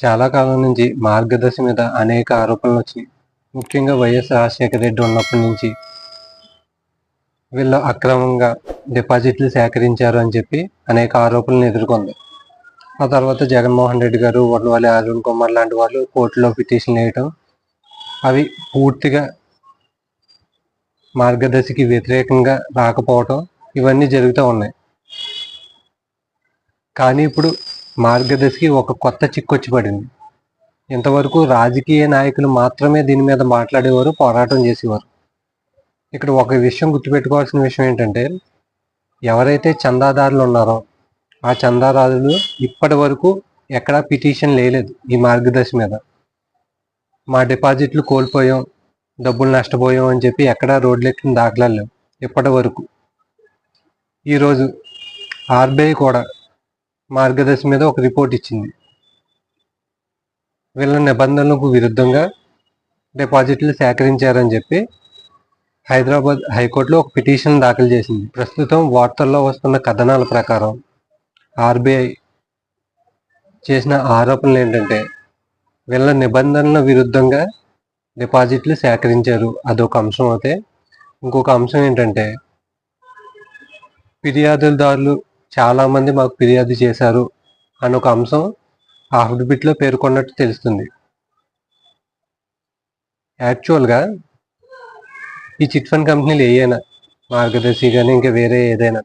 చాలా కాలం నుంచి మార్గదర్శి మీద అనేక ఆరోపణలు వచ్చినాయి ముఖ్యంగా వైఎస్ రాజశేఖర రెడ్డి ఉన్నప్పటి నుంచి వీళ్ళు అక్రమంగా డిపాజిట్లు సేకరించారు అని చెప్పి అనేక ఆరోపణలు ఎదుర్కొంది. ఆ తర్వాత జగన్మోహన్ రెడ్డి గారు వడ్లవాలి అరుణ్ కుమార్ లాంటి వాళ్ళు కోర్టులో పిటిషన్ వేయటం అవి పూర్తిగా మార్గదర్శికి వ్యతిరేకంగా రాకపోవటం ఇవన్నీ జరుగుతూ ఉన్నాయి. కానీ ఇప్పుడు మార్గదర్శికి ఒక కొత్త చిక్కొచ్చి పడింది ఇంతవరకు రాజకీయ నాయకులు మాత్రమే దీని మీద మాట్లాడేవారు పోరాటం చేసేవారు. ఇక్కడ ఒక విషయం గుర్తుపెట్టుకోవాల్సిన విషయం ఏంటంటే ఎవరైతే చందాదారులు ఉన్నారో ఆ చందాదారులు ఇప్పటి వరకు ఎక్కడా పిటిషన్ లేలేదు ఈ మార్గదర్శి మీద. మా డిపాజిట్లు కోల్పోయాం డబ్బులు నష్టపోయాం అని చెప్పి ఎక్కడా రోడ్లెక్కిన దాఖలాలు లేవు ఇప్పటి వరకు. ఈరోజు ఆర్బీఐ కూడా మార్గదర్శి మీద ఒక రిపోర్ట్ ఇచ్చింది. వీళ్ళ నిబంధనలకు విరుద్ధంగా డిపాజిట్లు సేకరించారని చెప్పి హైదరాబాద్ హైకోర్టులో ఒక పిటిషన్ దాఖలు చేసింది. ప్రస్తుతం వార్తల్లో వస్తున్న కథనాల ప్రకారం ఆర్బీఐ చేసిన ఆరోపణలు ఏంటంటే వీళ్ళ నిబంధనల విరుద్ధంగా డిపాజిట్లు సేకరించారు. అదొక అంశం అయితే ఇంకొక అంశం ఏంటంటే ఫిర్యాదుదారులు చాలా మంది మాకు ఫిర్యాదు చేశారు అని ఒక అంశం ఆ పేర్కొన్నట్టు తెలుస్తుంది. యాక్చువల్గా ఈ చిట్ ఫండ్ కంపెనీలు ఏయైనా మార్గదర్శి కానీ ఇంకా వేరే ఏదైనా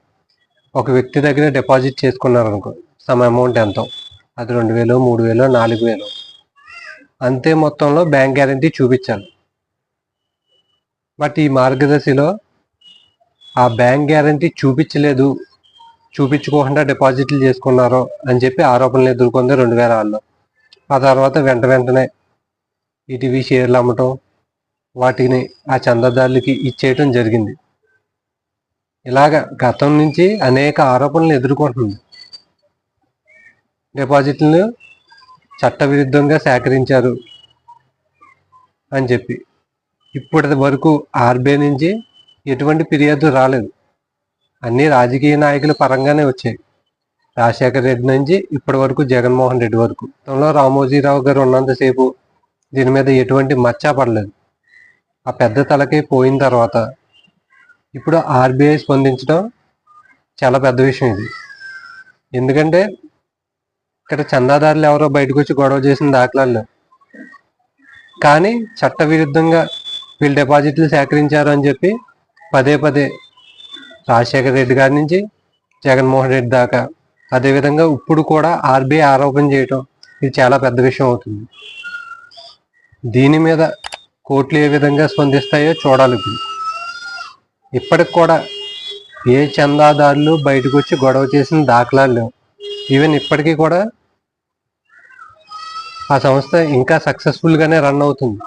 ఒక వ్యక్తి దగ్గర డిపాజిట్ చేసుకున్నారు అనుకో అమౌంట్ ఎంతో? అది రెండు వేలు మూడు వేలు నాలుగు వేలు? అంతే మొత్తంలో బ్యాంక్ గ్యారంటీ చూపించాలి. బట్ ఈ మార్గదర్శిలో ఆ బ్యాంక్ గ్యారంటీ చూపించలేదు చూపించుకోకుండా డిపాజిట్లు చేసుకున్నారు అని చెప్పి ఆరోపణలు ఎదుర్కొంది రెండు వేల ఆరులో. ఆ తర్వాత వెంట వెంటనే ఈటీవీ షేర్లు అమ్మటం వాటిని ఆ చందాదారులకి ఇచ్చేయటం జరిగింది. ఇలాగ గతం నుంచి అనేక ఆరోపణలు ఎదుర్కొంటుంది. డిపాజిట్లను చట్టవిరుద్ధంగా సేకరించారు అని చెప్పి. ఇప్పటి వరకు ఆర్బీఐ నుంచి ఎటువంటి ఫిర్యాదు రాలేదు. అన్ని రాజకీయ నాయకుల పరంగానే వచ్చాయి. రాజశేఖర రెడ్డి నుంచి ఇప్పటి వరకు జగన్మోహన్ రెడ్డి వరకు. గతంలో రామోజీరావు గారు ఉన్నంతసేపు దీని మీద ఎటువంటి మచ్చ పడలేదు. ఆ పెద్ద తలకి పోయిన తర్వాత ఇప్పుడు ఆర్బీఐ స్పందించడం చాలా పెద్ద విషయం ఇది. ఎందుకంటే ఇక్కడ చందాదారులు ఎవరో బయటకు వచ్చి గొడవ చేసిన దాఖలాలు కానీ చట్టవిరుద్ధంగా వీళ్ళు డిపాజిట్లు సేకరించారు అని చెప్పి పదే పదే రాజశేఖర రెడ్డి గారి నుంచి జగన్మోహన్ రెడ్డి దాకా. అదేవిధంగా ఇప్పుడు కూడా ఆర్బీఐ ఆరోపణ చేయటం ఇది చాలా పెద్ద విషయం అవుతుంది. దీని మీద కోర్టులు ఏ విధంగా స్పందిస్తాయో చూడాలి ఇప్పుడు. ఇప్పటికి కూడా ఏ చందాదారులు బయటకు వచ్చి గొడవ చేసిన దాఖలాలు లేవు. ఈవెన్ ఇప్పటికీ కూడా ఆ సంస్థ ఇంకా సక్సెస్ఫుల్గానే రన్ అవుతుంది.